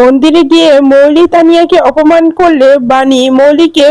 মন্দিরে গিয়ে মৌলি তানিয়াকে অপমান করলে বাণী মৌলিকে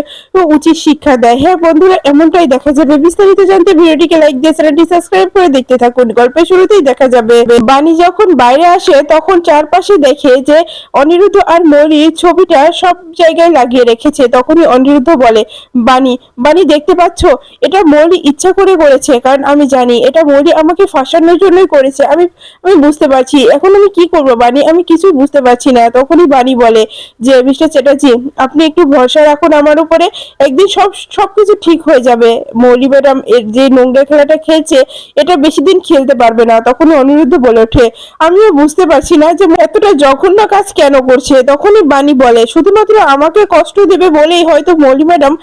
উচিত শিক্ষা দেয়। হ্যাঁ বন্ধুরা, এমনটাই দেখা যাবে। বিস্তারিত জানতে ভিডিওটিকে লাইক দিয়ে চ্যানেলটি সাবস্ক্রাইব করে দেখতে থাকুন। গল্পের শুরুতেই দেখা যাবে, বাণী যখন বাইরে আসে, তখন চারপাশে দেখে যে অনিরুদ্ধ আর মৌলির ছবিটা সব জায়গায় লাগিয়ে রেখেছে। তখনই অনিরুদ্ধ বলে, বাণী বাণী দেখতে পাচ্ছ? এটা মৌলি ইচ্ছা করে করেছে। কারণ আমি জানি, এটা মৌলি আমাকে ফাঁসানোর জন্যই করেছে। আমি আমি বুঝতে পারছি। এখন আমি কি করব বাণী? আমি কিছু বুঝতে পারছি না। তখনই বাণী বলে যে, মিস্টার চ্যাটার্জি, আপনি একটু ভরসা রাখুন আমার উপরে। একদিন সব, সবকিছু ঠিক হয়ে যাবে। মৌলি ম্যাডাম এর যে নোংরা খেলাটা খেলছে, এটা বেশি দিন খেলতে পারবে না। তখনই অনিরুদ্ধ বলে ওঠে, আমিও বুঝতে পারছি না যে, এতটা জঘন্য কাজ কেন করছে? তখনই বাণী বলে, শুধুমাত্র আমাকে কষ্ট দেবে বলেই হয়তো মৌলি ম্যাডাম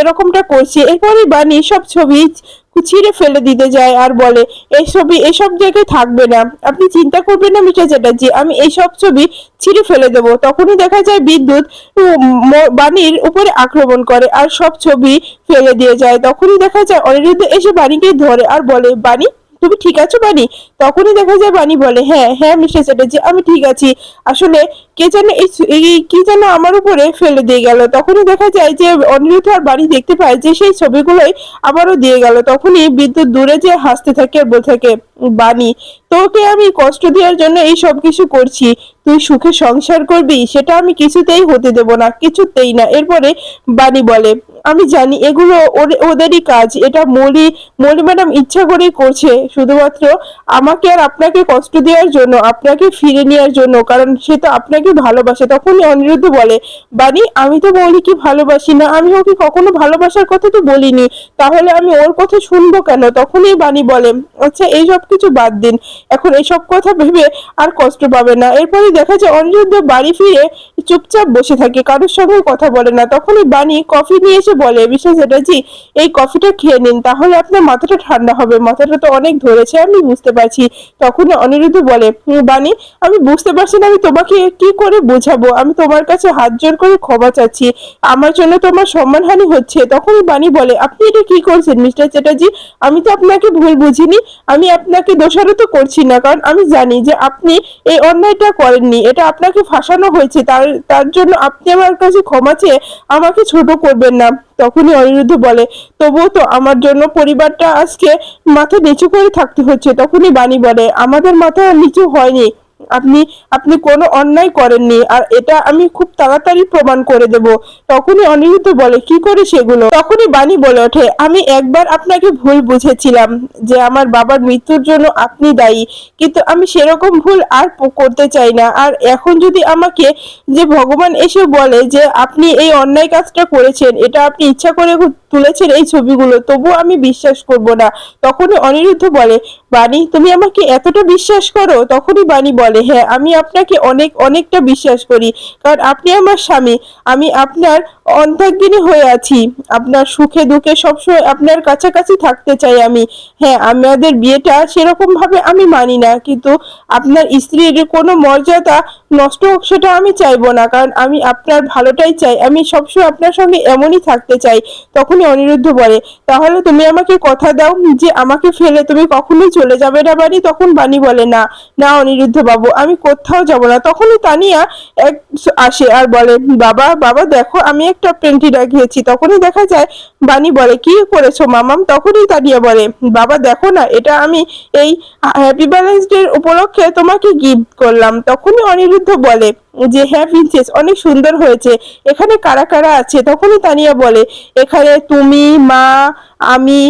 এরকমটা করছে। এরপরে বাণী সব ছবি ছিঁড়ে ফেলে দিতে যায় আর বলে এই ছবি এসব জায়গায় থাকবে না। আপনি চিন্তা করবেন না মিস্টার চ্যাটার্জি, আমি এইসব ছবি ছিঁড়ে ফেলে দেবো। তখনই দেখা যায় বিদ্যুৎ বাণীর উপরে আক্রমণ করে আর সব ছবি ফেলে দিয়ে যায়। তখনই দেখা যায় অনিরুদ্ধ এসে বাণীকে ধরে আর বলে, বাণী তুমি ঠিক আছো বাণী তখনই দেখা যায় বাণী বলে হ্যাঁ হ্যাঁ মিস্টার চ্যাটার্জি আমি ঠিক আছি। আসলে কে যেন এই কি যেন আমার উপরে ফেলে দিয়ে গেল। তখনই দেখা যায় যে অনিরুদ্ধ আর বাড়ি দেখতে পায় যে সেই ছবিগুলোই আবারও দিয়ে গেল। তখনই বিদ্যুৎ দূরে যে হাসতে থাকে আর বলতে থাকে বাণী তোকে আমি কষ্ট দেওয়ার জন্য এই সব কিছু করছি। তুই সুখে সংসার করবি, সেটা আমি কিছুতেই হতে দেব না, কিছুতেই না। এরপরে বাণী বলে, আমি জানি এগুলো ওদেরই কাজ, এটা মলি মলি ম্যাডাম ইচ্ছা করেই করছে, শুধুমাত্র আমাকে আর আপনাকে কষ্ট দেওয়ার জন্য, আপনাকে ফিরে নেওয়ার জন্য, কারণ সে তো আপনাকে ভালোবাসে, তখনই অনিরুদ্ধ বলে, বাণী, আমি তো মৌলিকে ভালোবাসি না, আমি ওকে কখনো ভালোবাসার কথা তো বলিনি, তাহলে আমি ওর কথা শুনব কেন? তখনই বাণী বলে আচ্ছা এই সব কিছু বাদ দিন, এখন এইসব কথা ভেবে আর কষ্ট পাবে না। এরপরে দেখা যায় অনিরুদ্ধ বাড়ি ফিরে চুপচাপ বসে থাকে কারোর সঙ্গে কথা বলে না। তখনই বাণী কফি নিয়ে এসে বলে বিশেষ চ্যাটার্জি এই কফিটা খেয়ে নিন তাহলে আপনার মাথাটা ঠান্ডা হবে মাথাটা তো অনেক ধরেছে আমি বুঝতে পারছি। তখন অনিরুদ্ধ বলে "হুম, বাণী আমি বুঝতে পারছি না আমি তোমাকে কি করে বোঝাবো? আমি তোমার কাছে হাত জোর করে ক্ষমা চাচ্ছি আমার জন্য তোমার সম্মানহানি হচ্ছে। তখনই বাণী বলে আপনি এটা কি করছেন মিস্টার চ্যাটার্জি? আমি তো আপনাকে ভুল বুঝিনি আমি আপনাকে দোষারোপ করছি না কারণ আমি জানি যে আপনি এই অন্যায়টা করেননি এটা আপনাকে ফাঁসানো হয়েছে। তার তার জন্য আপনি আমার কাছে ক্ষমা চেয়ে আমাকে ছোট করবেন না। তখনই অনিরুদ্ধ বলে, তবুও তো আমার জন্য পরিবারটা আজকে মাথা নিচু করে থাকতে হচ্ছে। তখনই বাণী বলে, আমাদের মাথা নিচু হয়নি। আপনি আপনি কোনো অন্যায় করেননি, আর এটা আমি খুব তাড়াতাড়ি প্রমাণ করে দেব। তখনই অনিরুদ্ধ বলে, কি করে সেগুলো? তখনই বাণী বলে ওঠে, আমি একবার আপনাকে ভুল বুঝেছিলাম, যে আমার বাবার মৃত্যুর জন্য আপনি দায়ী, কিন্তু আমি সেরকম ভুল আর করতে চাই না। আর এখন যদি আমাকে, যে ভগবান এসে বলে যে আপনি এই অন্যায় কাজটা করেছেন, এটা আপনি ইচ্ছা করে তুলেছেন এই ছবিগুলো তবু আমি বিশ্বাস করব না। তখনই অনিরুদ্ধ বলে, বাণী, তুমি আমাকে এতটা বিশ্বাস করো? তখনই বাণী বলে হ্যাঁ আমি আপনাকে অনেক, অনেকটা বিশ্বাস করি। কারণ আপনি আমার স্বামী, আমি আপনার অন্তর্গিনী হয়ে আছি। আপনার সুখে দুঃখে সবসময় আপনার কাছাকাছি থাকতে চাই আমি। হ্যাঁ আমাদের বিয়েটা সেরকম ভাবে আমি মানি না, কিন্তু আপনার স্ত্রীর কোনো মর্যাদা নষ্ট হোক, সেটা আমি চাইব না। কারণ আমি আপনার ভালোটাই চাই। আমি সবসময় আপনার সঙ্গে এমনই থাকতে চাই, তখনই অনিরুদ্ধ বলে, তাহলে তুমি আমাকে কথা দাও যে আমাকে ফেলে। তুমি কখনোই চলে যাবে না বাড়ি। তখন বাণী বলে, না না অনিরুদ্ধ বাবু, আমি কোথাও যাব না। তখনই তানিয়া এক আসে আর বলে, বাবা বাবা, দেখো, আমি একটা পেন্টি রাখিয়েছি তখনই দেখা যায়, বাণী বলে, কি করেছ মামাম? তখনই তানিয়া বলে, বাবা, দেখো না, এটা আমি এই হ্যাপি ব্যালেন্স ডে উপলক্ষে তোমাকে গিফট করলাম। তখনই অনিরুদ্ধ বলে যে হ্যাঁ প্রিন্সেস অনেক সুন্দর হয়েছে। এখানে কারা কারা আছে? তখনই তানিয়া বলে, এখানে তুমি, মা, আমি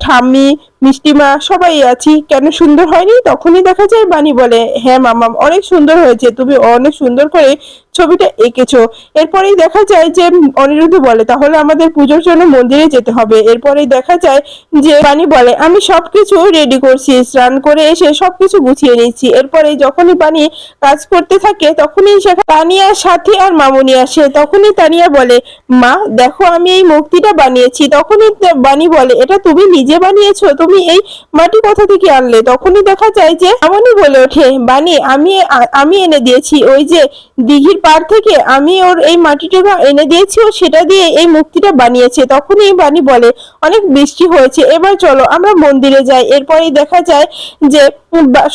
ঠাম্মি, মিষ্টিমা, সবাই আছি। কেন সুন্দর হয়নি? তখনই দেখা যায় বাণী বলে হ্যাঁ মামাম অনেক সুন্দর হয়েছে। তুমি অনেক সুন্দর করে ছবিটা এঁকেছো। এরপরেই দেখা যায় যে অনিরুদ্ধ বলে, তাহলে আমাদের পুজোর জন্য মন্দিরে যেতে হবে। এরপরেই দেখা যায় যে বাণী বলে, আমি সব সবকিছু রেডি করছি, স্নান করে এসে সবকিছু গুছিয়ে নিচ্ছি এরপরে যখনই বাণী কাজ করতে থাকে তখনই সেখানে তানিয়ার সাথী আর মামুনি আসে, তখনই তানিয়া বলে, মা, দেখো আমি এই মূর্তিটা বানিয়েছি। তখনই বাণী বলে, এটা তুমি নিজে বানিয়েছো? তুমি এই মাটি কোথা থেকে আনলে? তখনই দেখা যায় যে মামুনি বলে ওঠে বাণী আমি আমি এনে দিয়েছি। ওই যে দিঘির পার থেকে আমি ওর এই মাটিটা এনে দিয়েছি, ও সেটা দিয়ে এই মুক্তিটা বানিয়েছে। তখনই বাণী বলে, অনেক বৃষ্টি হয়েছে, এবার চলো আমরা মন্দিরে যাই। এরপরেই দেখা যায় যে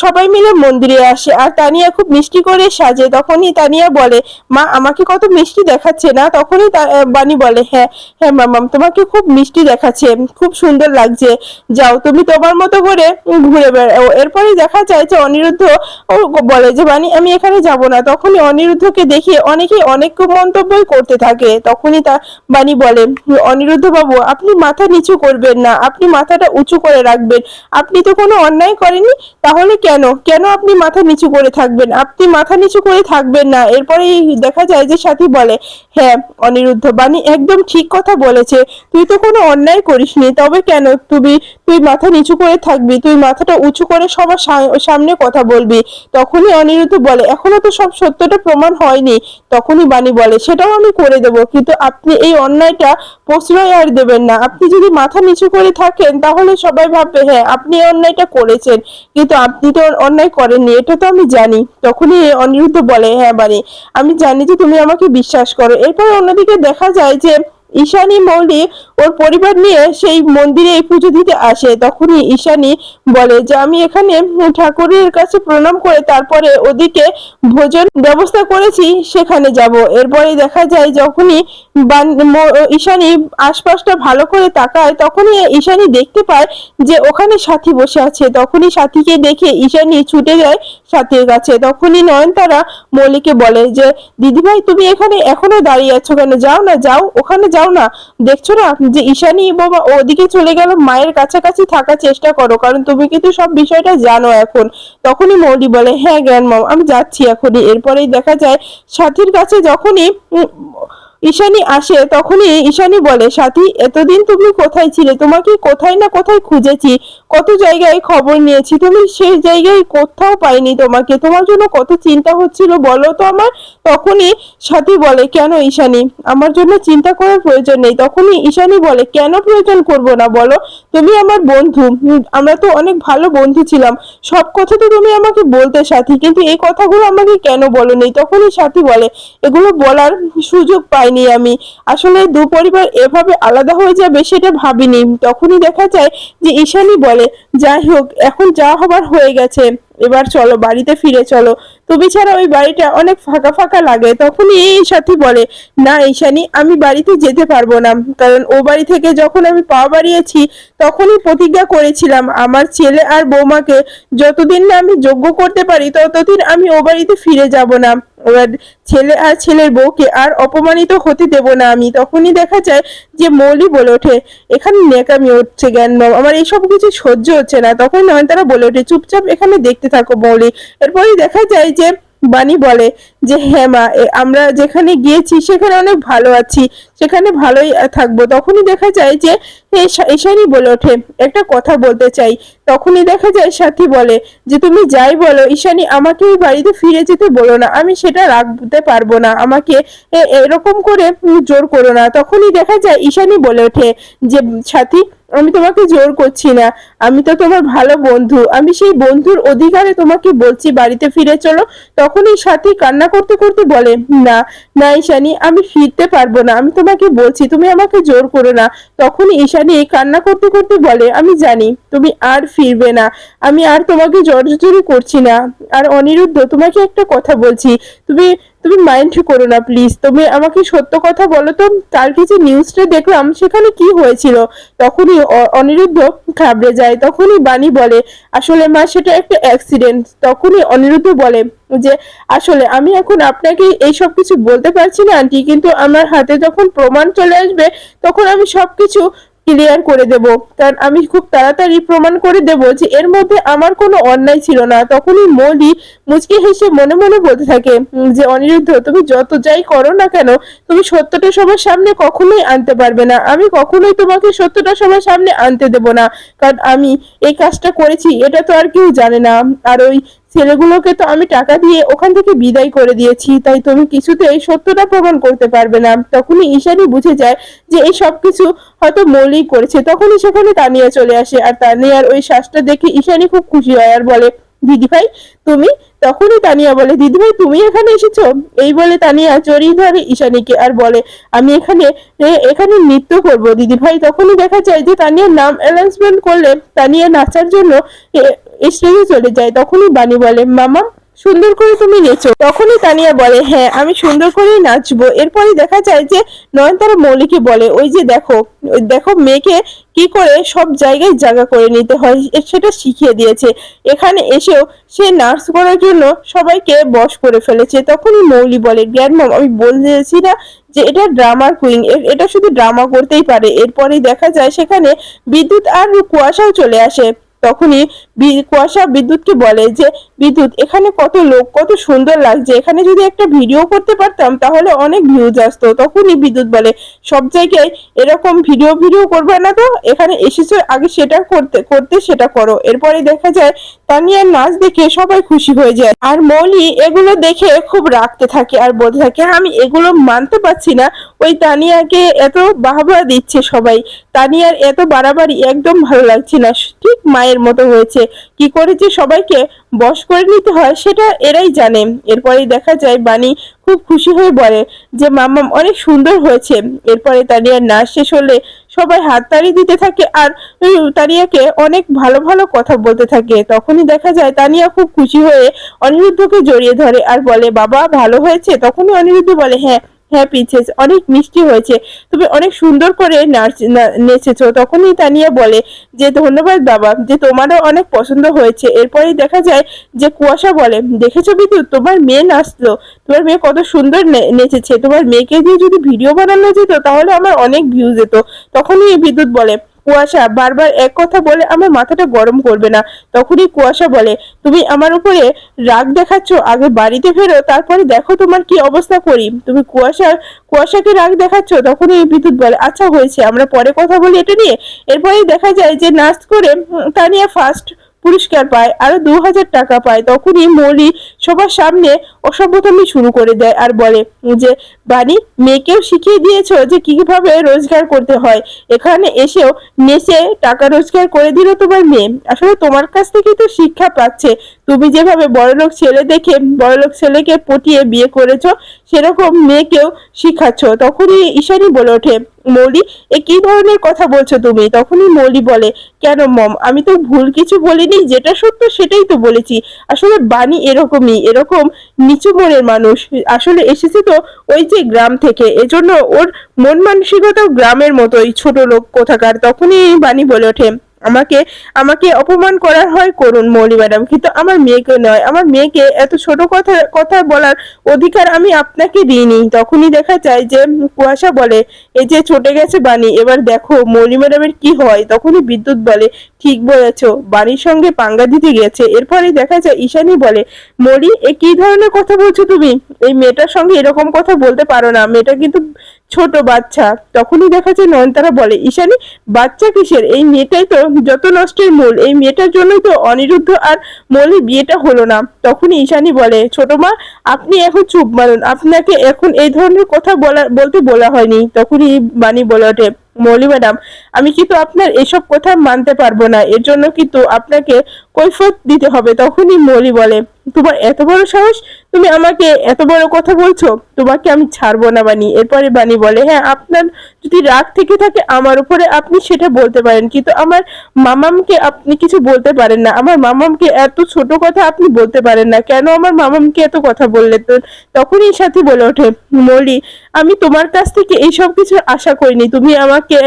সবাই মিলে মন্দিরে আসে। আর তানিয়া খুব মিষ্টি করে সাজে। তখন তখনই তানিয়া বলে, মা, আমাকে কত মিষ্টি দেখাচ্ছে না? তখনই বানি বলে হ্যাঁ হ্যাঁ মামাম তোমাকে খুব মিষ্টি দেখাচ্ছে, খুব সুন্দর লাগছে। যাও, তুমি তোমার মতো করে ঘুরে বেড়াও। এরপরেই দেখা যায় যে অনিরুদ্ধ, ও বলে যে, বানি, আমি এখানে যাব না। তখনই অনিরুদ্ধকে দেখে অনেকে অনেক মন্তব্যই করতে থাকে। তখনই তা, বানি বলে, অনিরুদ্ধ বাবু, আপনি মাথা নিচু করবেন না, আপনি মাথাটা উঁচু করে রাখবেন। আপনি তো কোনো অন্যায় করেননি? তাহলে কেন? কেন আপনি মাথা নিচু করে থাকবেন? আপনি মাথা নিচু করে থাকবেন না। এরপরেই দেখা যায় যে সাথী বলে হ্যাঁ অনিরুদ্ধ বাণী একদম ঠিক কথা বলেছে। তুই তো কোনো অন্যায় করিসনি, তবে কেন? তুমি, তুই মাথা নিচু করে থাকবি, তুই মাথাটা উঁচু করে সবার সামনে কথা বলবি। তখনই অনিরুদ্ধ বলে, এখনও তো সব সত্যটা প্রমাণ হয়নি। তখনই বাণী বলে, সেটাও আমি করে দেব, কিন্তু আপনি এই অন্যায়টা প্রশ্রয় আর দেবেন না। আপনি যদি মাথা নিচু করে থাকেন, তাহলে সবাই ভাববে হ্যাঁ আপনি এই অন্যায়টা করেছেন, কিন্তু আপনি তো অন্যায় করেননি। এটা তো আমি জানি। তখনই অনিরুদ্ধ বলে হ্যাঁ বাণী, আমি জানি যে তুমি আমাকে বিশ্বাস করো এরপর অন্যদিকে দেখা যায় যে ঈশানী মৌলি ওর পরিবার নিয়ে সেই মন্দিরে পুজো দিতে আসে। তখনই ঈশানী বলে যে, আমি এখানে ঠাকুরের কাছে প্রণাম করে তারপরে ওদিকে ভোজন ব্যবস্থা করেছি, সেখানে যাব। এরপরে দেখা যায় যখনই ঈশানী আশপাশটা ভালো করে তাকায়, তখনই ঈশানী দেখতে পায় যে, ওখানে সাথী বসে আছে। তখনই সাথীকে দেখে ঈশানী ছুটে যায় সাথীর কাছে। তখনই নয়নতারা মৌলিকে বলে যে, দিদিভাই, তুমি এখানে এখনও দাঁড়িয়ে আছো কেন? যাও না, যাও, ওখানে যাও। না। দেখছ না? যে ঈশানী বাবা ওদিকে চলে গেল, মায়ের কাছাকাছি থাকার চেষ্টা করো, কারণ তুমি কিন্তু সব বিষয়টা জানো এখন। তখনই মৌলি বলে হ্যাঁ জ্ঞান মাম আমি যাচ্ছি এখনই। এরপরেই দেখা যায়, সাথীর কাছে যখনই ঈশানী আসে, তখনই ঈশানী বলে, সাথী, এতদিন তুমি কোথায় ছিলে? তোমাকে কোথায় না কোথায় খুঁজেছি? কত জায়গায় খবর নিয়েছি? তুমি সেই জায়গায় কোথাও পাইনি তোমাকে। তোমার জন্য কত চিন্তা হচ্ছিল বলো তো আমার? তখনই সাথী বলে, কেন ঈশানী? আমার জন্য চিন্তা করার প্রয়োজন নেই। তখনই ঈশানী বলে, কেন প্রয়োজন করব না বলো? তুমি আমার বন্ধু। আমরা তো অনেক ভালো বন্ধু ছিলাম। সব কথা তো তুমি আমাকে বলতে সাথী, কিন্তু এই কথাগুলো আমাকে কেন বলো নেই? তখনই সাথী বলে, এগুলো বলার সুযোগ পাইনি আমি। আসলে দু পরিবার এভাবে আলাদা হয়ে যাবে সেটা ভাবিনি। তখনই দেখা যায় যে ঈশানি বলে, যাই হোক, এখন যা হবার হয়ে গেছে। এবার চলো, বাড়িতে ফিরে চলো। তুমি ছাড়া ওই বাড়িটা অনেক ফাঁকা ফাঁকা লাগে। তখনই এই সাথী বলে না ঈশানী আমি বাড়িতে যেতে পারব না। কারণ ও বাড়ি থেকে যখন আমি পা বাড়িয়েছি তখনই প্রতিজ্ঞা করেছিলাম আমার ছেলে আর বৌমাকে যতদিন না আমি যোগ্য করতে পারি ততদিন আমি ও বাড়িতে ফিরে যাব না। এবার ছেলে আর ছেলের বউকে আর অপমানিত হতে দেব না আমি। তখনই দেখা যায় যে মৌলি বলে ওঠে এখানে নেকামি হচ্ছে জ্ঞান বাম, আমার এইসব কিছু সহ্য হচ্ছে না। তখন নয়নতারা বলে ওঠে চুপচাপ এখানে দেখতে থাকো মৌলি। এরপরেই দেখা যায় যে বাণী বলে যে হ্যাঁ মা আমরা যেখানে গিয়েছি সেখানে অনেক ভালো আছি, সেখানে ভালোই থাকব। তখনই দেখা যায় যে এসানি বলে ওঠে, একটা কথা বলতে চাই। তখনই দেখা যায় সাথী বলে যে, তুমি যাই বলো, ঈশানি, আমাকে ওই বাড়িতে ফিরে যেতে বলো না। আমি সেটা রাখতে পারব না। আমাকে এরকম করে জোর করো না। তখনই দেখা যায় ঈশানী বলে ওঠে যে, সাথী আমি তোমাকে জোর করছি না। আমি তো তোমার ভালো বন্ধু। আমি সেই বন্ধুর অধিকারে তোমাকে বলছি, বাড়িতে ফিরে চলো। তখনই সাথী কান্না করতে করতে বলে, না না ঈশানী, আমি ফিরতে পারব না। আমি তোমাকে বলছি, তুমি আমাকে জোর করো না। তখনই ঈশানী কান্না করতে করতে বলে, আমি জানি, তুমি আর ফিরবে না। আমি আর তোমাকে জোরাজুরি করছি না। আর অনিরুদ্ধ, তোমাকে একটা কথা বলছি। তুমি তুমি মাইন্ড করো না প্লিজ তুমি আমাকে সত্য কথা বলো তো, কালকে যে নিউজটা দেখলাম, সেখানে কি হয়েছিল? তখনই অনিরুদ্ধ ঘাবড়ে যায়। তখনই বাণী বলে, আসলে মা, সেটা একটা অ্যাক্সিডেন্ট তখনই অনিরুদ্ধ বলে যে, আসলে আমি এখন আপনাকে এই সব কিছু বলতে পারছি না, আন্টি, কিন্তু আমার হাতে যখন প্রমাণ চলে আসবে, তখন আমি সবকিছু ক্লিয়ার করে দেব। কারণ আমি খুব তাড়াতাড়ি প্রমাণ করে দেব যে এর মধ্যে আমার কোনো অন্যায় ছিল না। তখনই মৌলি মুচকি হেসে মনে মনে বলতে থাকে যে অনিরুদ্ধ, তুমি যত যাই করো না কেন, তুমি সত্যটা সবার সামনে কখনোই আনতে পারবে না। আমি কখনোই তোমাকে সত্যটা সবার সামনে আনতে দেব না। কারণ আমি এই কাজটা করেছি, এটা তো আর কেউ জানে না। আর ওই ছেলেগুলোকে তো আমি টাকা দিয়ে ওখান থেকে বিদায় করে দিয়েছি, তাই তুমি কিছুতেই সত্যটা প্রমাণ করতে পারবে না। তখনই ঈশানী বুঝে যায় যে এই সব কিছু হয়তো মৌলিক করেছে। তখনই সেখানে তানিয়া চলে আসে আর তানিয়ার ওই শ্বাসটা দেখে ঈশানী খুব খুশি হয় আর বলে, দিদি ভাই, তুমি? তখনই তানিয়া বলে, দিদি ভাই, তুমি এখানে এসেছ? এই বলে তানিয়া জড়িয়ে ধরে ঈশানীকে আর বলে, আমি এখানে এখানে নৃত্য করব, দিদি ভাই। তখনই দেখা যায় যে তানিয়ার নাম অ্যানাউন্সমেন্ট করলে তানিয়া নাচার জন্য এ- স্টেজে চলে যায়। তখনই বাণী বলে, মামা, সুন্দর করে তুমি নেচো। তখনই তানিয়া বলে হ্যাঁ আমি সুন্দর করেই নাচবো। এরপরে দেখা যায় যে নয়নতারা মৌলিকে বলে, ওই যে দেখো দেখো মেয়েকে কি করে সব জায়গায় জায়গা করে নিতে হয় সেটা শিখিয়ে দিয়েছে। এখানে এসেও সে নার্স করার জন্য সবাইকে বশ করে ফেলেছে। তখনই মৌলি বলে গ্র্যান্ড মম, আমি বলতেছি না যে এটা ড্রামার কুইং এটা শুধু ড্রামা করতেই পারে। এরপরেই দেখা যায় সেখানে বিদ্যুৎ আর কুয়াশাও চলে আসে। তখনই কুয়াশা বিদ্যুৎকে বলে যে বিদ্যুৎ, এখানে কত লোক, কত সুন্দর লাগছে। এখানে যদি একটা ভিডিও করতে পারতাম, তাহলে অনেক ভিউজ আসতো। তখনই বিদ্যুৎ বলে, সব জায়গায় এরকম ভিডিও ভিডিও করবে না তো? এখানে এসেছ, আগে সেটা করতে করতে সেটা করো। এরপরে দেখা যায়, তানিয়ার নাচ দেখে সবাই খুশি হয়ে যায়। আর মৌলি এগুলো দেখে খুব রাখতে থাকে আর বলতে থাকে, আমি এগুলো মানতে পারছি না। ওই তানিয়াকে এত বাহবা দিচ্ছে সবাই। তানিয়ার এত বাড়াবাড়ি একদম ভালো লাগছে না। ঠিক মায়ের মতো হয়েছে। কি করেছে সবাইকে বশ করে নিতে হয়, সেটা এরাই জানে। এরপরেই দেখা যায় বাণী খুব খুশি হয়ে বলে যে, মাম্মাম, অনেক সুন্দর হয়েছে। এরপরে তানিয়ার নাচ শেষ হলে সবাই হাততালি দিতে থাকে আর তানিয়াকে অনেক ভালো ভালো কথা বলতে থাকে। তখনই দেখা যায় তানিয়া খুব খুশি হয়ে অনিরুদ্ধকে জড়িয়ে ধরে আর বলে, বাবা, ভালো হয়েছে? তখনই অনিরুদ্ধ বলে হ্যাঁ হ্যাঁ প্রিন্সেস অনেক মিষ্টি হয়েছে। তুমি অনেক সুন্দর করে নেচেছো। তখনই তানিয়া বলে যে, ধন্যবাদ বাবা, যে তোমারও অনেক পছন্দ হয়েছে। এরপরেই দেখা যায় যে, কুয়াশা বলে, দেখেছ বিদ্যুৎ তোমার মেয়ে নাচলো। তোমার মেয়ে কত সুন্দর নেচেছে। তোমার মেয়েকে দিয়ে যদি ভিডিও বানানো যেত, তাহলে আমার অনেক ভিউ যেত তখনই বিদ্যুৎ বলে কুয়াশা বারবার এক কথা বলে আমার মাথাটা গরম করবে না। তখনই কুয়াশা বলে, তুমি আমার উপরে রাগ দেখাচ্ছ, আগে বাড়িতে ফেরো, তারপরে দেখো তোমার কি অবস্থা করি। তুমি কুয়াশা কুয়াশাকে রাগ দেখাচ্ছ, তখনই বিদ্যুৎ বলে আচ্ছা হয়েছে, আমরা পরে কথা বলি এটা নিয়ে? এরপরেই দেখা যায় যে নাচ করে তানিয়া ফার্স্ট পুরস্কার পায় আরও দু হাজার টাকা পায়, তখনই মৌলি সবার সামনে অসভ্যতামি শুরু করে দেয় আর বলে যে, বাণী, মেয়েকেও শিখিয়ে দিয়েছ যে কীভাবে রোজগার করতে হয়। এখানে এসেও নেচে টাকা রোজগার করে দিল তোমার মেয়ে। আসলে তোমার কাছ থেকেই তো শিক্ষা পাচ্ছে। তুমি যেভাবে বড়লোক ছেলে দেখে বড়লোক ছেলেকে পটিয়ে বিয়ে করেছ, সেরকম মেয়েকেও শিখাচ্ছ। তখনই ঈশানী বলে ওঠে মৌলি, এ কি ধরনের কথা বলছো তুমি? তখনই মৌলি বলে, কেন মম, আমি তো ভুল কিছু বলিনি, যেটা সত্য সেটাই তো বলেছি। আসলে বাণী এরকমই, এরকম নিচু মনের মানুষ। আসলে এসেছে তো ওই যে গ্রাম থেকে, এজন্য ওর মন মানসিকতাও গ্রামের মতোই, ছোট লোক কোথাকার। তখনই বাণী বলে ওঠে আমাকে আমাকে অপমান করার হয় করুন মৌলি ম্যাডাম। কিন্তু আমার মেয়েকে নয়। আমার মেয়েকে এত ছোট কথা কথা বলার অধিকার আমি আপনাকে দিইনি। তখনই দেখা যায় যে কুয়াশা বলে, এই যে চটে গেছে বাণী, এবার দেখো মৌলি ম্যাডামের কি হয়। তখনই বিদ্যুৎ বলে, ঠিক বলেছ, বাণীর সঙ্গে পাঙ্গা দিতে গেছে। এরপরে দেখা যায় ঈশানি বলে, মৌলি, এ কি ধরনের কথা বলছো তুমি? এই মেয়েটার সঙ্গে এরকম কথা বলতে পারো না। মেয়েটা কিন্তু ছোট বাচ্চা। তখনই দেখা যায় নয়নতারা বলে, ঈশানী, বাচ্চা কিসের? এই মেয়েটাই তো যত নষ্টের মূল। এই মেয়েটার জন্যই তো অনিরুদ্ধ আর মৌলির বিয়েটা হলো না। তখনই ঈশানী বলে, ছোট মা, আপনি এখন চুপ মারুন। আপনাকে এখন এই ধরনের কথা বলা, বলতে বলা হয়নি। তখনই বাণী বলে ওঠে, মৌলি ম্যাডাম, আমি কিন্তু আপনার এসব কথা মানতে পারব না। এর জন্য কিন্তু আপনাকে কৈফত দিতে হবে? তখনই মৌলি বলে তোমার এত বড় সাহস? তুমি আমাকে এত বড় কথা বলছো? তোমাকে আমি ছাড়বো না বানি এরপরে বানি বলে হ্যাঁ আপনার যদি রাগ থেকে থাকে আমার উপরে আপনি সেটা বলতে পারেন। কিন্তু আমার মামামকে আপনি কিছু বলতে পারেন না। আমার মামামকে এত ছোট কথা আপনি বলতে পারেন না। কেন আমার মামামকে এত কথা বললে? তো তখনই সাথী বলে ওঠে, মৌলি, আমি তোমার কাছ থেকে এইসব কিছু আশা করিনি। তুমি আমাকে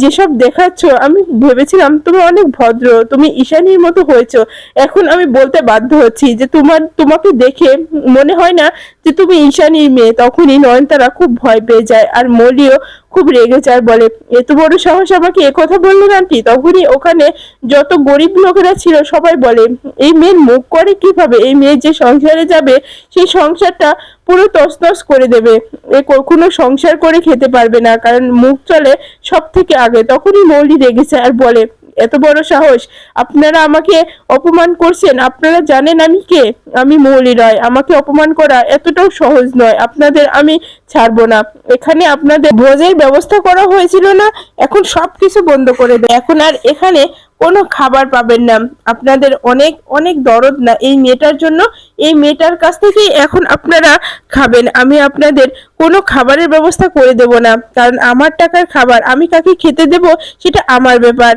যেসব দেখাচ্ছ, আমি ভেবেছিলাম তুমি অনেক ভদ্র, তুমি ঈশানীর মতো হয়েছো। এখন আমি বলতে বাধ্য হচ্ছি যে তোমার, তোমাকে দেখে মনে হয় না যে তুমি ঈশানীর মেয়ে। তখনই নয়নতারা খুব ভয় পেয়ে যায় আর মলিও খুব রেগে যায় বলে, এত বড় সাহস আমাকে একথা বললেন আন্টি? তখনই ওখানে যত গরিব লোকেরা ছিল সবাই বলে, এই মেয়ের মুখ করে কীভাবে? এই মেয়ে যে সংসারে যাবে, সেই সংসারটা পুরো তছনছ করে দেবে। এ কখনো সংসার করে খেতে পারবে না, কারণ মুখ চলে সব থেকে আগে। তখনই মৌলি রেগেছে আর বলে এত বড় সাহস। আপনারা আমাকে অপমান করছেন। আপনারা জানেন আমি কে? আমি মৌলি রয়। আমাকে অপমান করা এতটাও সহজ নয়। আপনাদের আমি ছাড়বো না। এখানে আপনাদের ভোজের ব্যবস্থা করা হয়েছিল না। এখন সব কিছু বন্ধ করে দেয় এখন আর এখানে কোনো খাবার পাবেন না। আপনাদের অনেক অনেক দরদ না এই মেয়েটার জন্য। এই মেয়েটার কাছ থেকেই এখন আপনারা খাবেন। আমি আপনাদের কোনো খাবারের ব্যবস্থা করে দেব না। কারণ আমার টাকার খাবার আমি কাকে খেতে দেব সেটা আমার ব্যাপার।